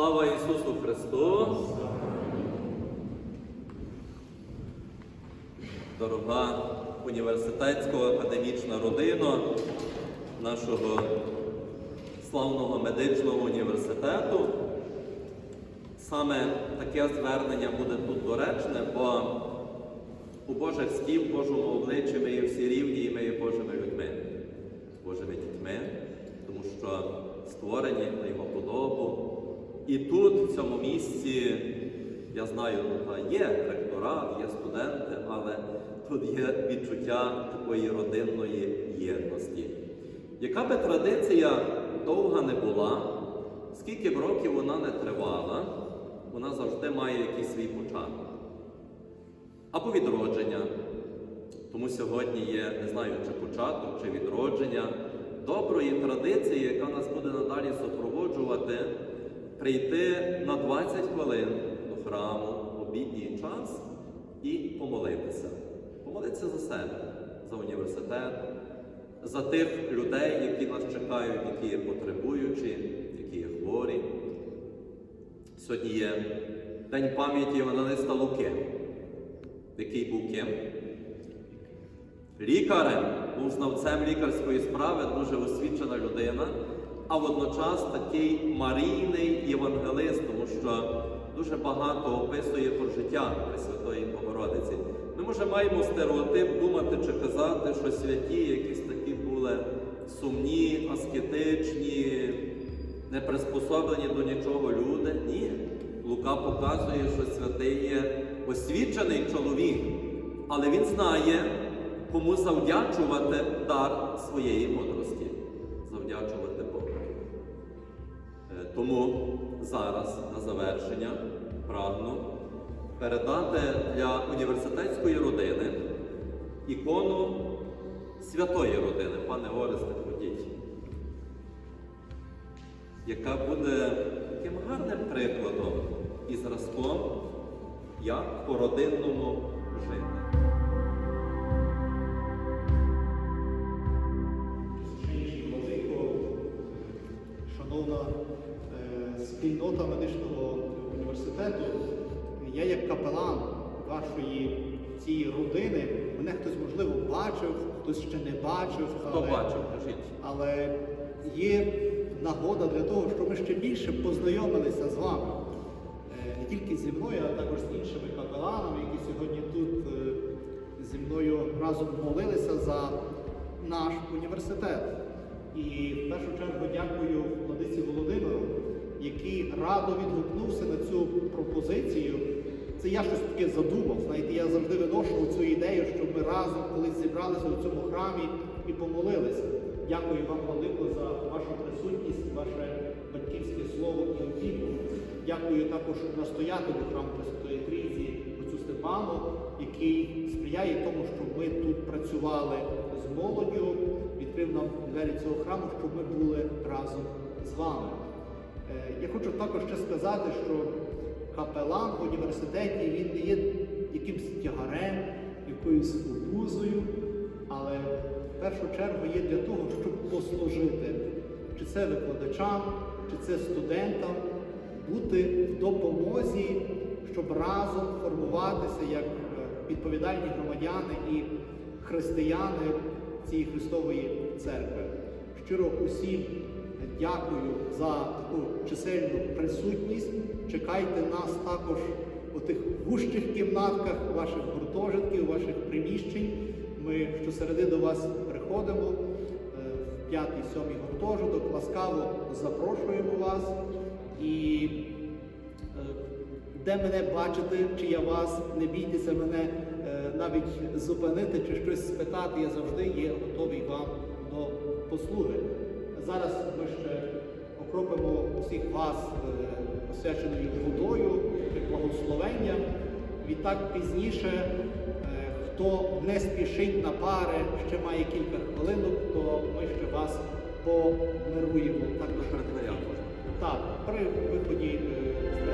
Слава Ісусу Христу! Дорога університетсько-академічна родина нашого славного медичного університету. Саме таке звернення буде тут доречне, бо у Божих стів, в Божому обличчі ми є всі рівні і ми є Божими людьми, Божими дітьми, тому що створені на його подобу. І тут, в цьому місці, я знаю, є ректорат, є студенти, але тут є відчуття такої родинної єдності. Яка би традиція довга не була, скільки б років вона не тривала, вона завжди має якийсь свій початок. Або відродження. Тому сьогодні є, не знаю, чи початок, чи відродження доброї традиції, яка нас буде надалі супроводжувати, прийти на 20 хвилин до храму обідній час і помолитися. Помолитися за себе, за університет, за тих людей, які нас чекають, які є потребуючі, які є хворі. Сьогодні є День пам'яті Євангелиста Луки, який був ким? Лікарем, був знавцем лікарської справи, дуже освічена людина, а водночас такий марійний євангелист, тому що дуже багато описує про життя Пресвятої Богородиці. Ми може маємо стереотип думати чи казати, що святі якісь такі були сумні, аскетичні, не приспособлені до нічого люди. Ні. Лука показує, що святий є освічений чоловік, але він знає, кому завдячувати дар своєї мудрості, Тому зараз на завершення прагну передати для університетської родини ікону святої родини, пане Оресте, ходіть, яка буде таким гарним прикладом і зразком, як по родинному жити. Спільнота медичного університету, я як капелан вашої цієї родини, мене хтось можливо бачив, хтось ще не бачив. Хто але, бачив, кажіть. але є нагода для того, щоб ми ще більше познайомилися з вами. Е, Не тільки зі мною, а також з іншими капеланами, які сьогодні тут е, зі мною разом молилися за наш університет. І в першу чергу дякую владиці Володимиру, який радо відгукнувся на цю пропозицію. Це я щось таке задумав. Знаєте, я завжди виношу цю ідею, щоб ми разом колись зібралися у цьому храмі і помолилися. Дякую вам велико за вашу присутність, ваше батьківське слово і опіку. Дякую також настоятелю храму Пресвятої Трійці, отцю Степану, який сприяє тому, щоб ми тут працювали з молоддю, відкрив нам двері цього храму, щоб ми були разом з вами. Е, Я хочу також ще сказати, що капелан в університеті він не є якимсь тягарем, якоюсь обузою, але в першу чергу є для того, щоб послужити, чи це викладачам, чи це студентам, бути в допомозі, щоб разом формуватися як е, відповідальні громадяни і християни цієї Христової церкви. Щиро усім дякую за таку чисельну присутність. Чекайте нас також у тих вужчих кімнатках ваших гуртожитків, ваших приміщень. Ми щосереди до вас приходимо е, в п'ятий, сьомий гуртожиток. Ласкаво запрошуємо вас і е, де мене бачите, чи я вас, не бійтеся мене навіть зупинити чи щось спитати, я завжди є готовий вам до послуги. Зараз ми ще окропимо всіх вас е, освяченою водою, як благословення. Відтак пізніше, е, хто не спішить на пари, ще має кілька хвилинок, то ми ще вас помируємо. Так, при виході е, з дверей.